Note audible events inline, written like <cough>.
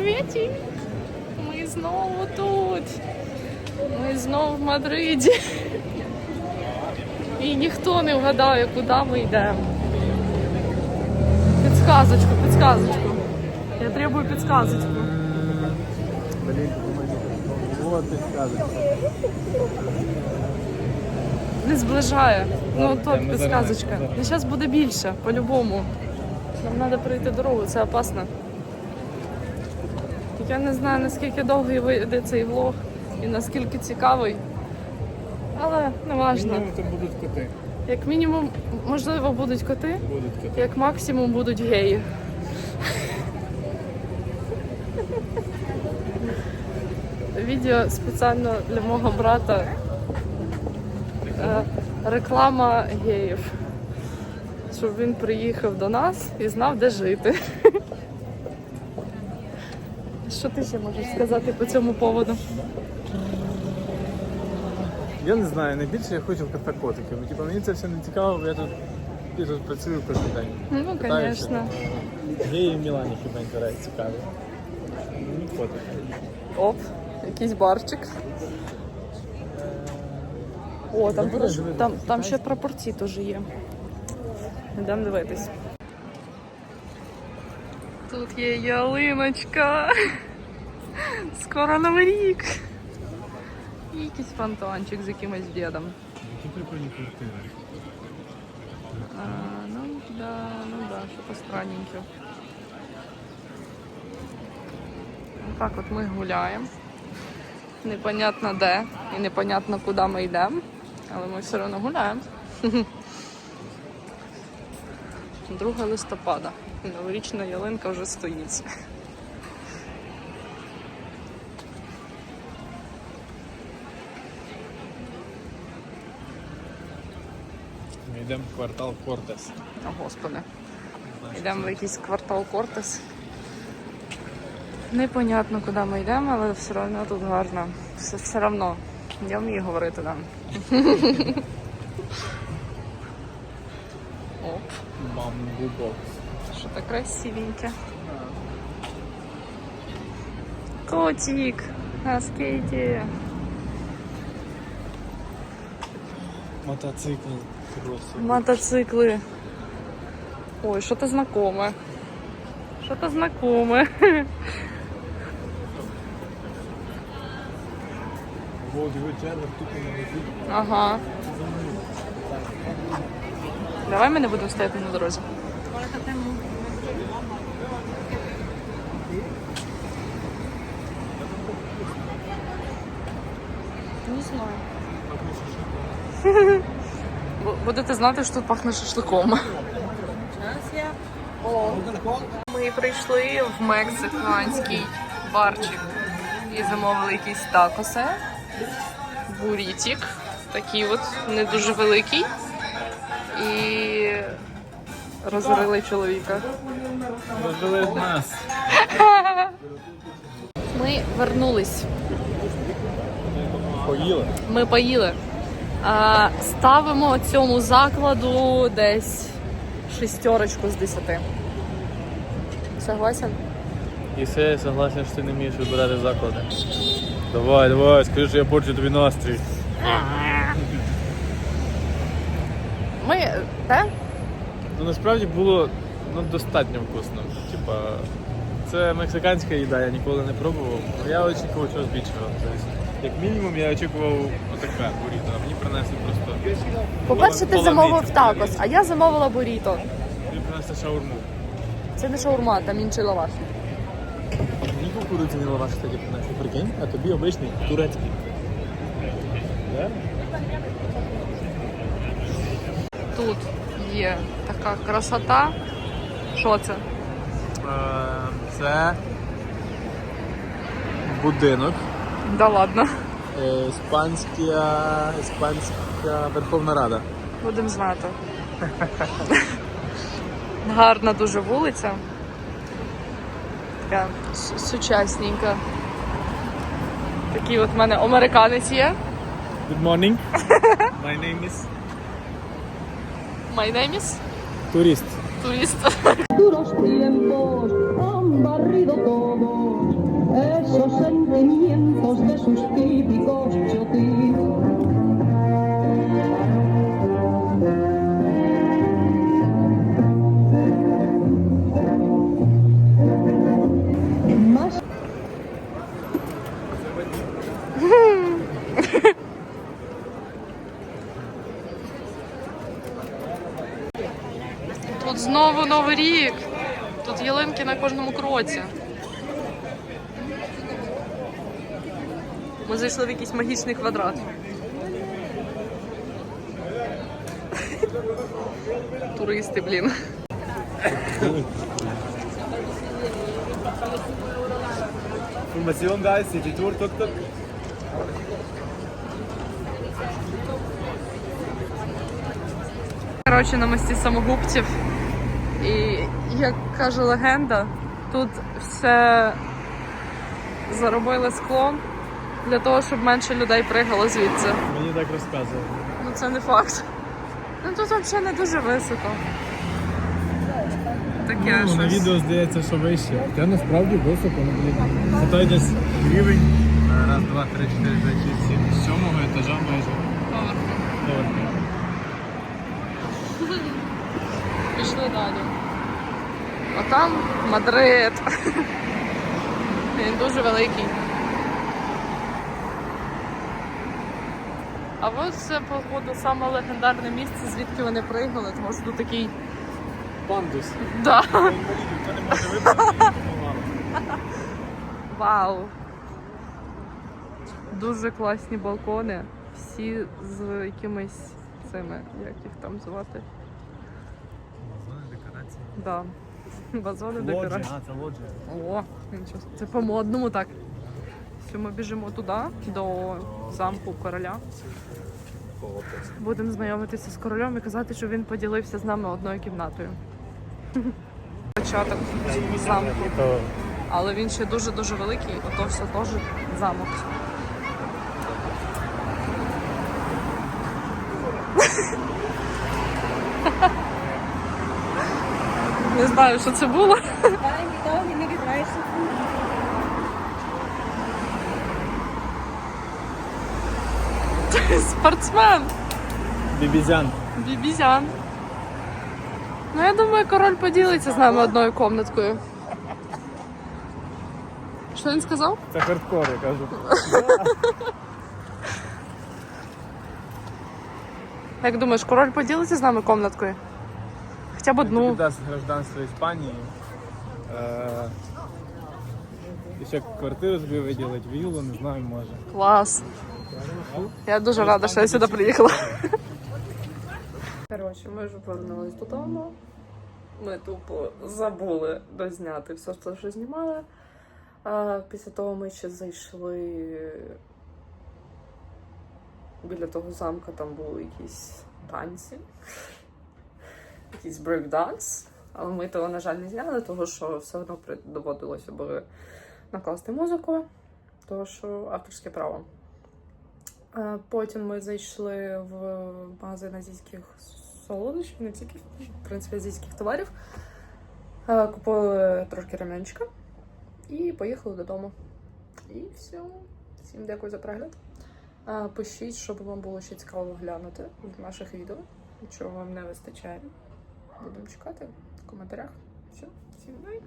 Привіт! Ми знову тут. Ми знову в Мадриді. І ніхто не вгадає, куди ми йдемо. Підсказочку, підсказочку. Я требую підсказочку. Не зближає. Ну то підсказочка. Ну зараз буде більше, по-любому. Нам треба пройти дорогу, це опасно. Я не знаю, наскільки довгий вийде цей влог і наскільки цікавий. Але не важно. Мінімум будуть коти. Як мінімум, можливо, будуть коти, Будуть коти. як максимум будуть геї. Відео спеціально для мого брата. Е, Реклама геїв. Щоб він приїхав до нас і знав, де жити. Що ти ще можеш сказати по цьому поводу? Я не знаю, найбільше я хочу в кафе котиків. Ну, Типа, мені це все не цікаво, бо я тут, я тут працюю кожен день. Ну, Питаюся. звісно. Геї в Мілані хіба інтерес цікаві. Мені котики. Оп, якийсь барчик. О, там, Ну, теж- диви, там, там ще прапорці теж є. Йдемо дивитись. Тут є ялиночка. Скоро новий рік. І якийсь фонтанчик з якимось дідом. Які прикольні квартири. А, ну да, ну да, що-то странненьке. Так от ми гуляємо. Непонятно де і непонятно куди ми йдемо, але ми все одно гуляємо. <laughs> 2 листопада. Новорічна ялинка вже стоїть. Йдемо в квартал Кортес. О, господи. Йдемо в якийсь квартал Кортес. Непонятно, куди ми йдемо, але все одно тут гарно. Все, все одно. Я вмію говорити там. <laughs> Оп, Бамбу бокс. що так красивеньке. Котик на скейті. Мотоцикл. Кроси. Мотоцикли. Ой, что-то знакомое. Что-то знакомое. Ага. Давай ми не будемо стояти на дорозі. Не знаю. <laughs> Бу- Будете знати, що тут пахне шашликом. Ми прийшли в мексиканський барчик і замовили якісь такоси бурітик, такий от не дуже великий. І розорили чоловіка. Розвели нас. Ми вернулись. Поїли. Ми поїли. А, ставимо цьому закладу десь шестерочку з десяти. Согласен? І все, я согласен, що ти не вмієш вибирати заклади. Давай, давай, скажи, що я порчу тобі настрій. Ми. Де? Ну насправді було ну, достатньо вкусно. Типа, це мексиканська їда, я ніколи не пробував. Я очікував чогось більшого. Як мінімум я очікував отаке буріто, а мені принесли просто. По-перше, ти замовив такос, а я замовила буріто. Мені принесли шаурму. Це не шаурма, там інший лаваш. Мені кукурудзяний лаваш тоді принесли, прикинь, а тобі обичний турецький. Тут є така красота. Що це? Це будинок. Да ладно. Е, Іспанська, іспанська Верховна Рада. Будемо знати. Гарна дуже вулиця. Така сучасненька. Такий от в мене американець є. Good morning. My name is My name is Турист. турист. duros tiempos, han barrido esos sentimientos de sus típicos chotis. Тут знову Новий рік. Тут ялинки на кожному кроці. Ми зайшли в якийсь магічний квадрат. Туристи, блін. Information guys, City Tour, тук тук. Коротше, на мості самогубців. І як каже легенда, тут все заробили склом для того, щоб менше людей пригало звідси. Мені так розказували. Ну це не факт. Ну тут взагалі не дуже високо. Таке Ну, на щось. відео здається, що вище. Та насправді високо, ну блін. Це той десь рівень. Раз, два, три, чотири, п'ять, шість, сім. З сьомого етажа майже. Поверху. Пішли далі. А там Мадрид. Він дуже великий. А ось це, походу, саме легендарне місце, звідки вони пригали, тому що тут такий. Пандус. Да. Вау! Дуже класні балкони. Всі з якимись цими, як їх там звати? Вазони Декорації. Да. Вазони декорації. а, це лоджія. О. Це по-модному так. Що ми біжимо туди, до замку короля. Будемо знайомитися з королем і казати, що він поділився з нами одною кімнатою. <laughs> Початок замку. Але він ще дуже-дуже великий, ото все теж замок. <laughs> Не знаю, що це було. Спортсмен Бібізян. Бібізян. Ну, я думаю, король поділиться з нами одною комнаткою. Що він сказав? Це хардкор, я кажу. <laughs> Як думаєш, король поділиться з нами комнаткою? Хоча б одну. дасть гражданство Іспанії. Е, І ще квартиру собі виділить, віллу, не знаю, може. Клас. Я дуже рада, що я сюди приїхала. Коротше, ми вже повернулись додому. Ми тупо забули дозняти все, що знімали. А після того ми ще зайшли біля того замка, там були якісь танці, якийсь брейкданс. Але ми того, на жаль, не зняли, тому що все одно доводилося би накласти музику, тому що авторське право. Потім ми зайшли в магазин азійських солодощів, не тільки, в принципі, азійських товарів. Купили трошки ремінчика і поїхали додому. І все. Всім дякую за перегляд. Пишіть, щоб вам було ще цікаво глянути в наших відео, чого вам не вистачає. Будемо чекати в коментарях. Все, всім бай!